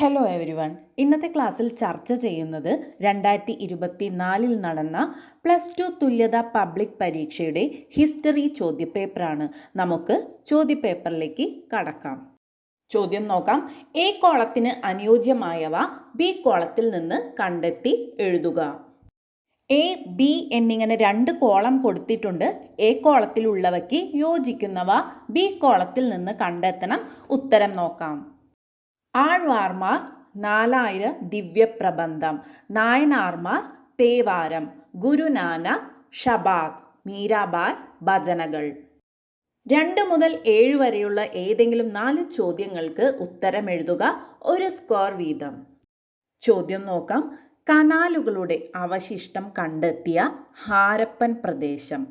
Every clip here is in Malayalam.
ഹലോ എവരി വൺ ഇന്നത്തെ ക്ലാസ്സിൽ ചർച്ച ചെയ്യുന്നത് രണ്ടായിരത്തി ഇരുപത്തി നാലിൽ നടന്ന പ്ലസ് ടു തുല്യത പബ്ലിക് പരീക്ഷയുടെ ഹിസ്റ്ററി ചോദ്യപേപ്പറാണ്. നമുക്ക് ചോദ്യപേപ്പറിലേക്ക് കടക്കാം. ചോദ്യം നോക്കാം. എ കോളത്തിന് അനുയോജ്യമായവ ബി കോളത്തിൽ നിന്ന് കണ്ടെത്തി എഴുതുക. എ ബി എന്നിങ്ങനെ രണ്ട് കോളം കൊടുത്തിട്ടുണ്ട്. എ കോളത്തിലുള്ളവയ്ക്ക് യോജിക്കുന്നവ ബി കോളത്തിൽ നിന്ന് കണ്ടെത്തണം. ഉത്തരം നോക്കാം. ആഴ്വാർമാർ നാലായിര ദിവ്യപ്രബന്ധം. നായനാർമാർ തേവാരം. ഗുരുനാന ഷബാഗ് മീരാബായ് ഭജനകൾ. രണ്ട് മുതൽ ഏഴ് വരെയുള്ള ഏതെങ്കിലും നാല് ചോദ്യങ്ങൾക്ക് ഉത്തരം എഴുതുക ഒരു സ്കോർ വീതം. ചോദ്യം നോക്കാം. കനാലുകളുടെ അവശിഷ്ടം കണ്ടെത്തിയ ഹാരപ്പൻ പ്രദേശം.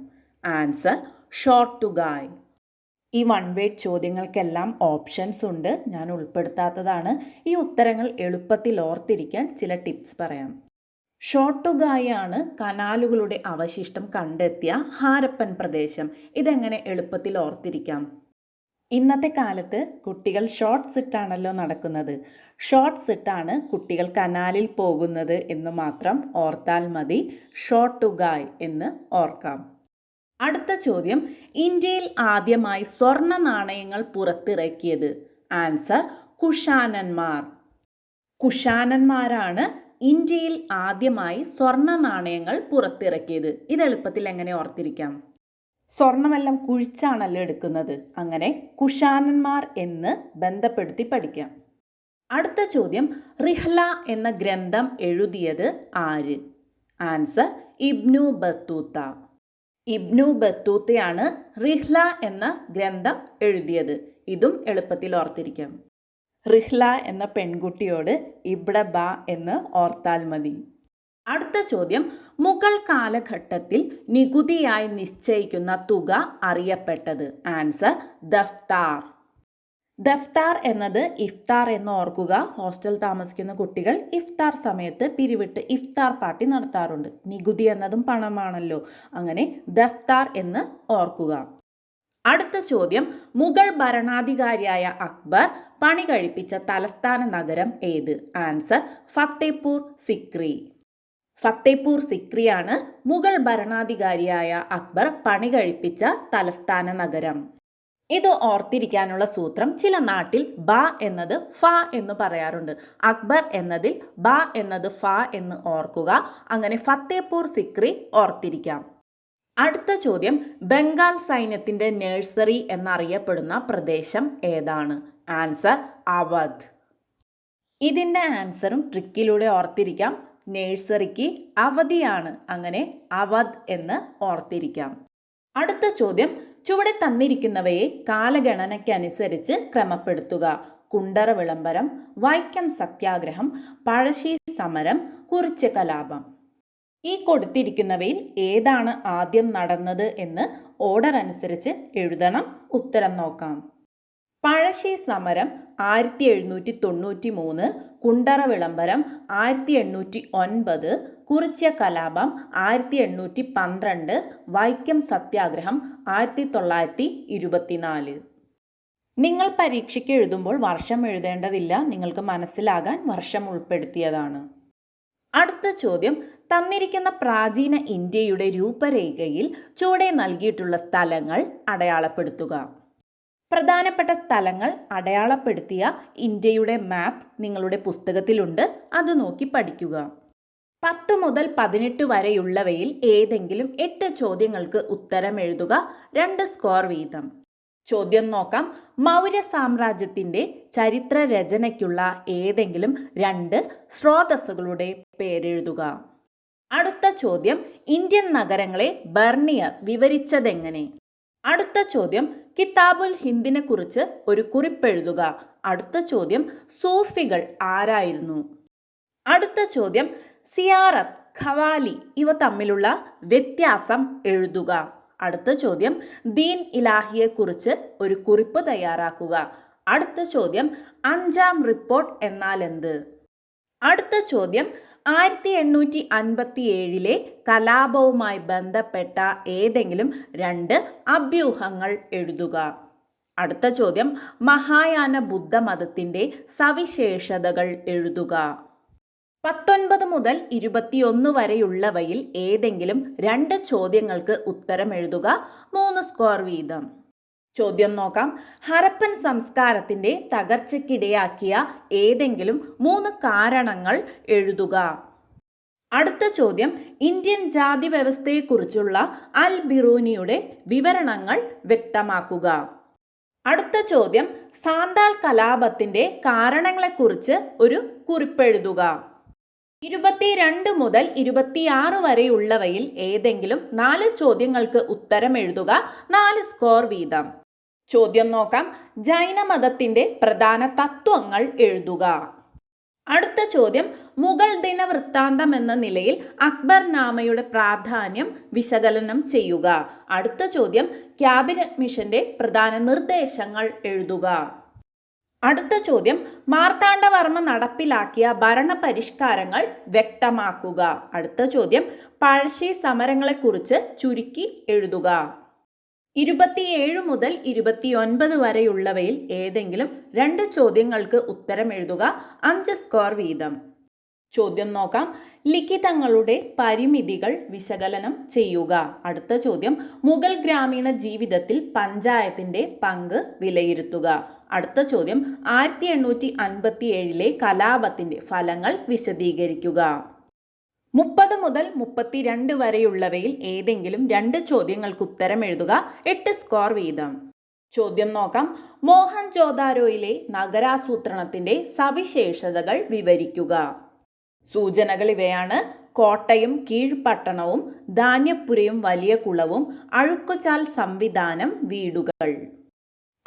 ആൻസർ ഷോർട്ടുഗായ്. ഈ വൺ വേഡ് ചോദ്യങ്ങൾക്കെല്ലാം ഓപ്ഷൻസ് ഉണ്ട്. ഞാൻ ഉൾപ്പെടുത്താത്തതാണ്. ഈ ഉത്തരങ്ങൾ എളുപ്പത്തിൽ ഓർത്തിരിക്കാൻ ചില ടിപ്സ് പറയാം. ഷോട്ടുഗായാണ് കനാലുകളുടെ അവശിഷ്ടം കണ്ടെത്തിയ ഹാരപ്പൻ പ്രദേശം. ഇതെങ്ങനെ എളുപ്പത്തിൽ ഓർത്തിരിക്കാം? ഇന്നത്തെ കാലത്ത് കുട്ടികൾ ഷോർട്ട്സ് ഇട്ടാണല്ലോ നടക്കുന്നത്. ഷോർട്ട്സ് ഇട്ടാണ് കുട്ടികൾ കനാലിൽ പോകുന്നത് എന്ന് മാത്രം ഓർത്താൽ മതി. ഷോർട്ട് ടു ഷോട്ടുഗായ് എന്ന് ഓർക്കാം. അടുത്ത ചോദ്യം ഇന്ത്യയിൽ ആദ്യമായി സ്വർണ നാണയങ്ങൾ പുറത്തിറക്കിയത്? ആൻസർ കുഷാനന്മാർ. കുഷാനന്മാരാണ് ഇന്ത്യയിൽ ആദ്യമായി സ്വർണ നാണയങ്ങൾ പുറത്തിറക്കിയത്. ഇത് എളുപ്പത്തിൽ എങ്ങനെ ഓർത്തിരിക്കാം? സ്വർണമെല്ലാം കുഴിച്ചാണല്ലോ എടുക്കുന്നത്. അങ്ങനെ കുഷാനന്മാർ എന്ന് ബന്ധപ്പെടുത്തി പഠിക്കാം. അടുത്ത ചോദ്യം റിഹ്ല എന്ന ഗ്രന്ഥം എഴുതിയത് ആര്? Answer Ibn Battuta. ഇബ്നു ബത്തൂത്തയാണ് റിഹ്ല എന്ന ഗ്രന്ഥം എഴുതിയത്. ഇതും എളുപ്പത്തിൽ ഓർത്തിരിക്കാം. റിഹ്ല എന്ന പെൺകുട്ടിയോട് ഇബ്ട ബ എന്ന് ഓർത്താൽ മതി. അടുത്ത ചോദ്യം മുഗൾ കാലഘട്ടത്തിൽ നികുതിയായി നിശ്ചയിക്കുന്ന തുക അറിയപ്പെട്ടത്? ആൻസർ ദഫ്താർ. ദഫ്താർ എന്നത് ഇഫ്താർ എന്ന് ഓർക്കുക. ഹോസ്റ്റൽ താമസിക്കുന്ന കുട്ടികൾ ഇഫ്താർ സമയത്ത് പിരിവിട്ട് ഇഫ്താർ പാർട്ടി നടത്താറുണ്ട്. നികുതി എന്നതും പണമാണല്ലോ. അങ്ങനെ ദഫ്താർ എന്ന് ഓർക്കുക. അടുത്ത ചോദ്യം. മുഗൾ ഭരണാധികാരിയായ അക്ബർ പണി കഴിപ്പിച്ച തലസ്ഥാന നഗരം ഏത്? ആൻസർ ഫത്തേപൂർ സിക്രി. ഫത്തേപൂർ സിക്രിയാണ് മുഗൾ ഭരണാധികാരിയായ അക്ബർ പണി കഴിപ്പിച്ച തലസ്ഥാന നഗരം. ഇത് ഓർത്തിരിക്കാനുള്ള സൂത്രം ചില നാട്ടിൽ ബ എന്നത് ഫ എന്ന് പറയാറുണ്ട്. അക്ബർ എന്നതിൽ ബ എന്നത് ഫ എന്ന് ഓർക്കുക. അങ്ങനെ ഫത്തേപൂർ സിക്രി ഓർത്തിരിക്കാം. അടുത്ത ചോദ്യം ബംഗാൾ സൈന്യത്തിന്റെ നഴ്സറി എന്നറിയപ്പെടുന്ന പ്രദേശം ഏതാണ്? ആൻസർ അവധ്. ഇതിന്റെ ആൻസറും ട്രിക്കിലൂടെ ഓർത്തിരിക്കാം. നേഴ്സറിക്ക് അവധിയാണ്. അങ്ങനെ അവധ് എന്ന് ഓർത്തിരിക്കാം. അടുത്ത ചോദ്യം ചുവടെ തന്നിരിക്കുന്നവയെ കാലഗണനയ്ക്കനുസരിച്ച് ക്രമപ്പെടുത്തുക. കുണ്ടറ വിളംബരം വൈക്കം സത്യാഗ്രഹം പഴശ്ശി സമരം കുറിച്ച കലാപം. ഈ കൊടുത്തിരിക്കുന്നവയിൽ ഏതാണ് ആദ്യം നടന്നത് എന്ന് ഓർഡർ അനുസരിച്ച് എഴുതണം. ഉത്തരം നോക്കാം. പഴശ്ശി സമരം ആയിരത്തി എഴുന്നൂറ്റി തൊണ്ണൂറ്റി മൂന്ന് കുണ്ടറ വിളംബരം ആയിരത്തി എണ്ണൂറ്റി ഒൻപത് കുറിച്യ കലാപം ആയിരത്തി എണ്ണൂറ്റി പന്ത്രണ്ട് വൈക്കം സത്യാഗ്രഹം ആയിരത്തി തൊള്ളായിരത്തി ഇരുപത്തിനാല് നിങ്ങൾ പരീക്ഷയ്ക്ക് എഴുതുമ്പോൾ വർഷം എഴുതേണ്ടതില്ല. നിങ്ങൾക്ക് മനസ്സിലാകാൻ വർഷം ഉൾപ്പെടുത്തിയതാണ്. അടുത്ത ചോദ്യം. തന്നിരിക്കുന്ന പ്രാചീന ഇന്ത്യയുടെ രൂപരേഖയിൽ ചുവടെ നൽകിയിട്ടുള്ള സ്ഥലങ്ങൾ അടയാളപ്പെടുത്തുക. പ്രധാനപ്പെട്ട സ്ഥലങ്ങൾ അടയാളപ്പെടുത്തിയ ഇന്ത്യയുടെ മാപ്പ് നിങ്ങളുടെ പുസ്തകത്തിലുണ്ട്. അത് നോക്കി പഠിക്കുക. പത്ത് മുതൽ പതിനെട്ട് വരെയുള്ളവയിൽ ഏതെങ്കിലും എട്ട് ചോദ്യങ്ങൾക്ക് ഉത്തരം എഴുതുക. രണ്ട് സ്കോർ വീതം. ചോദ്യം നോക്കാം. മൗര്യ സാമ്രാജ്യത്തിന്റെ ചരിത്ര രചനയ്ക്കുള്ള ഏതെങ്കിലും രണ്ട് സ്രോതസ്സുകളുടെ പേരെഴുതുക. അടുത്ത ചോദ്യം. ഇന്ത്യൻ നഗരങ്ങളെ ബർണിയർ വിവരിച്ചതെങ്ങനെ? അടുത്ത ചോദ്യം കിതാബുൽ ഹിന്ദിനെ കുറിച്ച് ഒരു കുറിപ്പെഴുതുക. അടുത്ത ചോദ്യം സൂഫികൾ ആരായിരുന്നു? അടുത്ത ചോദ്യം സിയാറത്ത് ഖവാലി ഇവ തമ്മിലുള്ള വ്യത്യാസം എഴുതുക. അടുത്ത ചോദ്യം ദീൻ ഇലാഹിയെക്കുറിച്ച് ഒരു കുറിപ്പ് തയ്യാറാക്കുക. അടുത്ത ചോദ്യം അഞ്ചാം റിപ്പോർട്ട് എന്നാൽ എന്ത്? അടുത്ത ചോദ്യം ആയിരത്തി എണ്ണൂറ്റി അൻപത്തി ഏഴിലെ കലാപവുമായി ബന്ധപ്പെട്ട ഏതെങ്കിലും രണ്ട് അഭ്യൂഹങ്ങൾ എഴുതുക. അടുത്ത ചോദ്യം മഹായാന ബുദ്ധമതത്തിന്റെ സവിശേഷതകൾ എഴുതുക. പത്തൊൻപത് മുതൽ ഇരുപത്തിയൊന്ന് വരെയുള്ളവയിൽ ഏതെങ്കിലും രണ്ട് ചോദ്യങ്ങൾക്ക് ഉത്തരം എഴുതുക. മൂന്ന് സ്കോർ വീതം. ചോദ്യം നോക്കാം. ഹരപ്പൻ സംസ്കാരത്തിന്റെ തകർച്ചയ്ക്കിടയാക്കിയ ഏതെങ്കിലും മൂന്ന് കാരണങ്ങൾ എഴുതുക. അടുത്ത ചോദ്യം ഇന്ത്യൻ ജാതി വ്യവസ്ഥയെക്കുറിച്ചുള്ള അൽ ബിറൂനിയുടെ വിവരണങ്ങൾ വ്യക്തമാക്കുക. അടുത്ത ചോദ്യം സാന്താൾ കലാപത്തിന്റെ കാരണങ്ങളെക്കുറിച്ച് ഒരു കുറിപ്പെഴുതുക ഇരുപത്തിരണ്ട് മുതൽ ഇരുപത്തിയാറ് വരെയുള്ളവയിൽ ഏതെങ്കിലും നാല് ചോദ്യങ്ങൾക്ക് ഉത്തരം എഴുതുക. നാല് സ്കോർ വീതം. ചോദ്യം നോക്കാം. ജൈനമതത്തിന്റെ പ്രധാന തത്വങ്ങൾ എഴുതുക. അടുത്ത ചോദ്യം മുഗൾ ദിന വൃത്താന്തം എന്ന നിലയിൽ അക്ബർ നാമയുടെ പ്രാധാന്യം വിശകലനം ചെയ്യുക. അടുത്ത ചോദ്യം ക്യാബിനറ്റ് മിഷന്റെ പ്രധാന നിർദ്ദേശങ്ങൾ എഴുതുക. അടുത്ത ചോദ്യം മാർത്താണ്ഡവർമ്മ നടപ്പിലാക്കിയ ഭരണ പരിഷ്കാരങ്ങൾ വ്യക്തമാക്കുക. അടുത്ത ചോദ്യം പഴശ്ശി സമരങ്ങളെക്കുറിച്ച് ചുരുക്കി എഴുതുക. ഇരുപത്തിയേഴ് മുതൽ ഇരുപത്തിയൊൻപത് വരെയുള്ളവയിൽ ഏതെങ്കിലും രണ്ട് ചോദ്യങ്ങൾക്ക് ഉത്തരം എഴുതുക. അഞ്ച് സ്കോർ വീതം. ചോദ്യം നോക്കാം. ലിഖിതങ്ങളുടെ പരിമിതികൾ വിശകലനം ചെയ്യുക. അടുത്ത ചോദ്യം. മുഗൾ ഗ്രാമീണ ജീവിതത്തിൽ പഞ്ചായത്തിന്റെ പങ്ക് വിലയിരുത്തുക. അടുത്ത ചോദ്യം. ആയിരത്തി എണ്ണൂറ്റി അൻപത്തി ഏഴിലെ കലാപത്തിന്റെ ഫലങ്ങൾ വിശദീകരിക്കുക. മുപ്പത് മുതൽ മുപ്പത്തിരണ്ട് വരെയുള്ളവയിൽ ഏതെങ്കിലും രണ്ട് ചോദ്യങ്ങൾക്ക് ഉത്തരം എഴുതുക. എട്ട് സ്കോർ വീതം. ചോദ്യം നോക്കാം. മോഹൻ ജോദാരോയിലെ നഗരാസൂത്രണത്തിന്റെ സവിശേഷതകൾ വിവരിക്കുക. സൂചനകൾ ഇവയാണ്. കോട്ടയും കീഴ്പട്ടണവും ധാന്യപ്പുരയും വലിയ കുളവും അഴുക്കുചാൽ സംവിധാനം വീടുകൾ.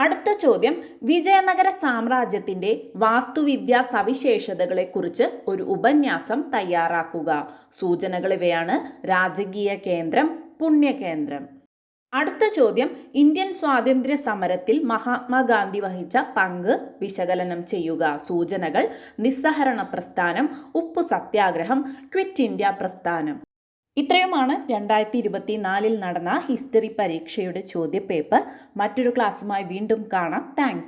അടുത്ത ചോദ്യം വിജയനഗര സാമ്രാജ്യത്തിന്റെ വാസ്തുവിദ്യാ സവിശേഷതകളെക്കുറിച്ച് ഒരു ഉപന്യാസം തയ്യാറാക്കുക. സൂചനകൾ ഇവയാണ്. രാജകീയ കേന്ദ്രം പുണ്യകേന്ദ്രം. അടുത്ത ചോദ്യം ഇന്ത്യൻ സ്വാതന്ത്ര്യ സമരത്തിൽ മഹാത്മാഗാന്ധി വഹിച്ച പങ്ക് വിശകലനം ചെയ്യുക. സൂചനകൾ നിസ്സഹരണ പ്രസ്ഥാനം ഉപ്പു സത്യാഗ്രഹം ക്വിറ്റ് ഇന്ത്യ പ്രസ്ഥാനം. ഇത്രയുമാണ് രണ്ടായിരത്തി ഇരുപത്തി നാലിൽ നടന്ന ഹിസ്റ്ററി പരീക്ഷയുടെ ചോദ്യപേപ്പർ. മറ്റൊരു ക്ലാസ്സുമായി വീണ്ടും കാണാം. താങ്ക്